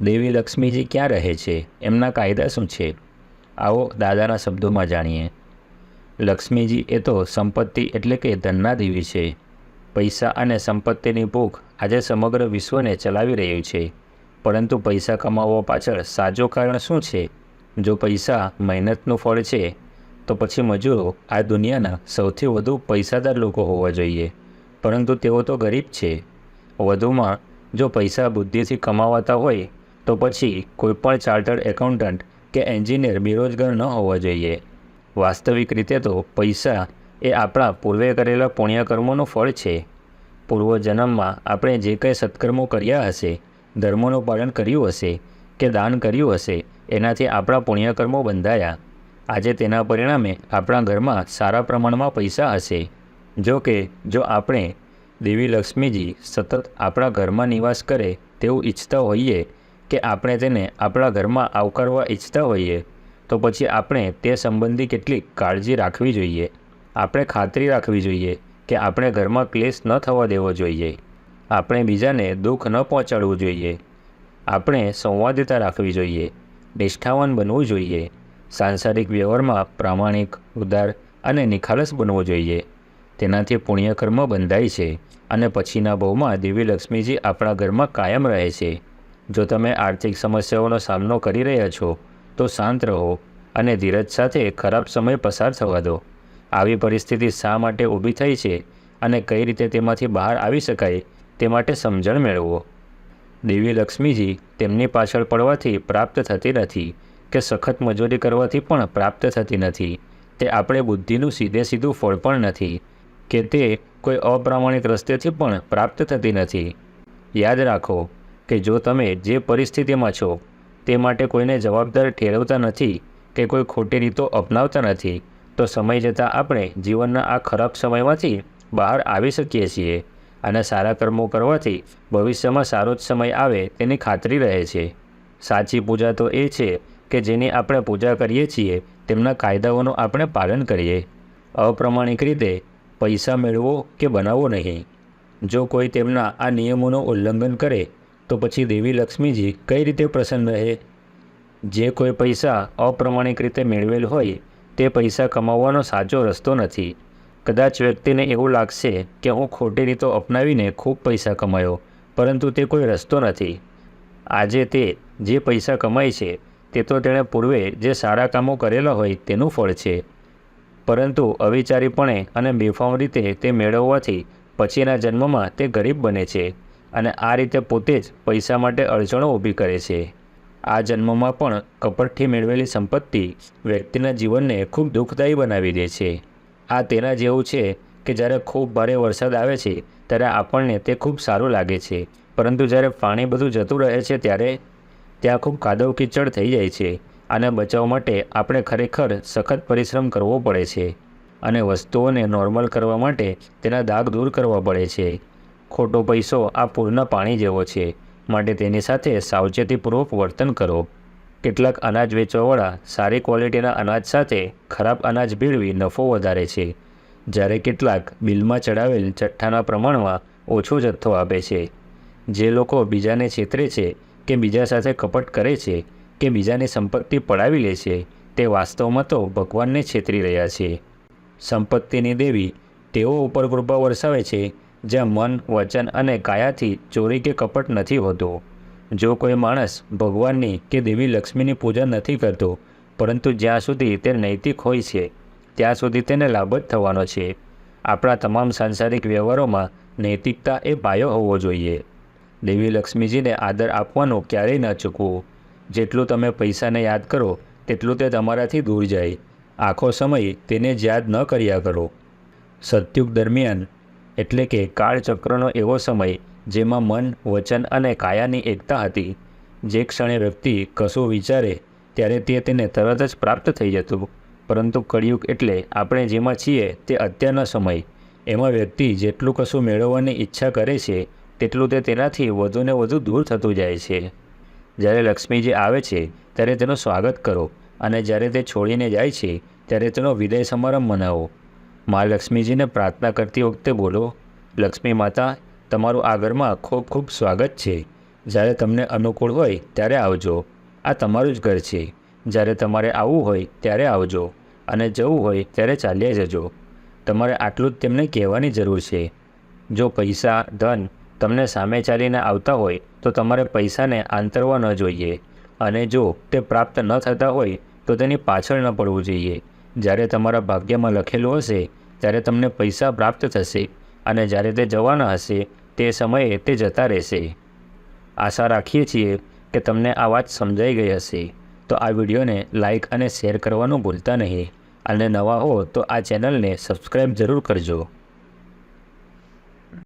દેવી લક્ષ્મીજી ક્યાં રહે છે? એમના કાયદા શું છે? આવો દાદાના શબ્દોમાં જાણીએ. લક્ષ્મીજી એ તો સંપત્તિ એટલે કે ધનના દેવી છે. પૈસા અને સંપત્તિની ભૂખ આજે સમગ્ર વિશ્વને ચલાવી રહ્યું છે. પરંતુ પૈસા કમાવવા પાછળ સાચો કારણ શું છે? જો પૈસા મહેનતનું ફળ છે, તો પછી મજૂરો આ દુનિયાના સૌથી વધુ પૈસાદાર લોકો હોવા જોઈએ. પરંતુ તેઓ તો ગરીબ છે. વધુમાં, જો પૈસા બુદ્ધિથી કમાવાતા હોય તો પછી કોઈપણ ચાર્ટર્ડ એકાઉન્ટન્ટ કે એન્જિનિયર બેરોજગાર ન હોવા જોઈએ. વાસ્તવિક રીતે તો પૈસા એ આપણા પૂર્વે કરેલા પુણ્યકર્મોનું ફળ છે. પૂર્વજન્મમાં આપણે જે કંઈ સત્કર્મો કર્યા હશે, ધર્મોનું પાલન કર્યું હશે કે દાન કર્યું હશે, એનાથી આપણા પુણ્યકર્મો બંધાયા. આજે તેના પરિણામે આપણા ઘરમાં સારા પ્રમાણમાં પૈસા હશે. જો કે, જો આપણે દેવી લક્ષ્મીજી સતત આપણા ઘરમાં નિવાસ કરે તેવું ઈચ્છતા હોઈએ કે આપણે તેને આપણા ઘરમાં આવકારવા ઈચ્છતા હોઈએ, તો પછી આપણે તે સંબંધી કેટલીક કાળજી રાખવી જોઈએ. આપણે ખાતરી રાખવી જોઈએ કે આપણે ઘરમાં ક્લેશ ન થવા દેવો જોઈએ. આપણે બીજાને દુઃખ ન પહોંચાડવું જોઈએ. આપણે સંવાદિતા રાખવી જોઈએ. નિષ્ઠાવાન બનવું જોઈએ. સાંસારિક વ્યવહારમાં પ્રામાણિક, ઉદાર અને નિખાલસ બનવું જોઈએ. તેનાથી પુણ્યકર્મ બંધાય છે અને પછીના ભાવમાં દેવી લક્ષ્મીજી આપણા ઘરમાં કાયમ રહે છે. જો તમે આર્થિક સમસ્યાઓનો સામનો કરી રહ્યા છો, તો શાંત રહો અને ધીરજ સાથે ખરાબ સમય પસાર થવા દો. આવી પરિસ્થિતિ શા માટે ઊભી થઈ છે અને કઈ રીતે તેમાંથી બહાર આવી શકાય તે માટે સમજણ મેળવો. દેવી લક્ષ્મીજી તેમની પાછળ પડવાથી પ્રાપ્ત થતી નથી કે સખત મજૂરી કરવાથી પણ પ્રાપ્ત થતી નથી. તે આપણે બુદ્ધિનું સીધે સીધું ફળ પણ નથી કે તે કોઈ અપ્રામાણિક રસ્તેથી પણ પ્રાપ્ત થતી નથી. યાદ રાખો કે જો તમે જે પરિસ્થિતિમાં છો, તે માટે કોઈને જવાબદાર ઠેરવતા નથી કે કોઈ ખોટી રીતો અપનાવતા નથી, તો સમય જતાં આપણે જીવનના આ ખરાબ સમયમાંથી બહાર આવી શકીએ છીએ અને સારા કર્મો કરવાથી ભવિષ્યમાં સારો જ સમય આવે તેની ખાતરી રહે છે. સાચી પૂજા તો એ છે કે જેની આપણે પૂજા કરીએ છીએ, તેમના કાયદાઓનું આપણે પાલન કરીએ. અપ્રમાણિક રીતે, પૈસા મેળવો કે બનાવવો નહીં. જો કોઈ તેમના આ નિયમોનું ઉલ્લંઘન કરે તો પછી દેવી લક્ષ્મીજી કઈ રીતે પ્રસન્ન રહે? જે કોઈ પૈસા અપ્રમાણિક રીતે મેળવેલ હોય, તે પૈસા કમાવવાનો સાચો રસ્તો નથી. કદાચ વ્યક્તિને એવું લાગશે કે હું ખોટી રીતો અપનાવીને ખૂબ પૈસા કમાયો, પરંતુ તે કોઈ રસ્તો નથી. આજે તે જે પૈસા કમાય છે, તે તો તેણે પૂર્વે જે સારા કામો કરેલા હોય તેનું ફળ છે. પરંતુ અવિચારીપણે અને બેફામ રીતે તે મેળવવાથી પછીના જન્મમાં તે ગરીબ બને છે. અને આ રીતે પોતે જ પૈસા માટે અડચણો ઊભી કરે છે. આ જન્મમાં પણ કપટથી મેળવેલી સંપત્તિ વ્યક્તિના જીવનને ખૂબ દુઃખદાયી બનાવી દે છે. આ તેના જેવું છે કે જ્યારે ખૂબ ભારે વરસાદ આવે છે, ત્યારે આપણને તે ખૂબ સારું લાગે છે. પરંતુ જ્યારે પાણી બધું જતું રહે છે, ત્યારે ત્યાં ખૂબ કાદવ કીચડ થઈ જાય છે આને બચાવ માટે આપણે ખરેખર સખત પરિશ્રમ કરવો પડે છે અને વસ્તુઓને નોર્મલ કરવા માટે તેના દાગ દૂર કરવા પડે છે. ખોટો પૈસો આ પૂરના પાણી જેવો છે. માટે તેની સાથે સાવચેતીપૂર્વક વર્તન કરો. કેટલાક અનાજ વેચવાવાળા સારી ક્વોલિટીના અનાજ સાથે ખરાબ અનાજ ભેળવી નફો વધારે છે. જ્યારે કેટલાક બિલમાં ચડાવેલ ચઠ્ઠાના પ્રમાણમાં ઓછો જથ્થો આપે છે. જે લોકો બીજાને છેતરે છે કે બીજા સાથે કપટ કરે છે કે બીજાની સંપત્તિ પડાવી લે છે, તે વાસ્તવમાં તો ભગવાનને છેતરી રહ્યા છે. સંપત્તિની દેવી તેઓ ઉપર કૃપા વરસાવે છે જ્યાં મન, વચન અને કાયાથી ચોરી કે કપટ નથી હોતો. જો કોઈ માણસ ભગવાનની કે દેવી લક્ષ્મીની પૂજા નથી કરતો, પરંતુ જ્યાં સુધી તે નૈતિક હોય છે, ત્યાં સુધી તેને લાભ જ થવાનો છે. આપણા તમામ સાંસારિક વ્યવહારોમાં નૈતિકતા એ પાયો હોવો જોઈએ. દેવી લક્ષ્મીજીને આદર આપવાનો ક્યારેય ન ચૂકવું. જેટલું તમે પૈસાને યાદ કરો, તેટલું તે તમારાથી દૂર જાય. આખો સમય તેને જ યાદ ન કર્યા કરો. સતયુગ દરમિયાન એટલે કે કાળચક્રનો એવો સમય જેમાં મન, વચન અને કાયાની એકતા હતી. જે ક્ષણે વ્યક્તિ કશું વિચારે ત્યારે તે તેને તરત જ પ્રાપ્ત થઈ જતું. પરંતુ કળિયુગ એટલે આપણે જેમાં છીએ તે અત્યારનો સમય. એમાં વ્યક્તિ જેટલું કશું મેળવવાની ઈચ્છા કરે છે, તેટલું તે તેનાથી વધુને વધુ દૂર થતું જાય છે. જ્યારે લક્ષ્મીજી આવે છે, ત્યારે તેનું સ્વાગત કરો અને જ્યારે તે છોડીને જાય છે, ત્યારે તેનો વિદાય સમારંભ મનાવો. મા લક્ષ્મીજીને પ્રાર્થના કરતી વખતે બોલો, લક્ષ્મી માતા, તમારું આ ઘરમાં ખૂબ ખૂબ સ્વાગત છે. જ્યારે તમને અનુકૂળ હોય ત્યારે આવજો. આ તમારું જ ઘર છે. જ્યારે તમારે આવવું હોય ત્યારે આવજો અને જવું હોય ત્યારે ચાલ્યા જજો. તમારે આટલું જ તેમને કહેવાની જરૂર છે. જો પૈસા, ધન તમને સામે ચાલીને આવતા હોય, તો તમારે પૈસાને આંતરવા ન જોઈએ. અને જો તે પ્રાપ્ત ન થતા હોય, તો તેની પાછળ ન પડવું જોઈએ. જ્યારે તમારા ભાગ્યમાં લખેલું હશે, ત્યારે તમને પૈસા પ્રાપ્ત થશે અને જ્યારે તે જવાના હશે, તે સમયે તે જતા રહેશે. આશા રાખીએ છીએ કે તમને આ વાત સમજાઈ ગઈ હશે. તો આ વિડીયોને લાઇક અને શેર કરવાનું ભૂલતા નહીં. અને નવા હો તો આ ચેનલને સબસ્ક્રાઈબ જરૂર કરજો.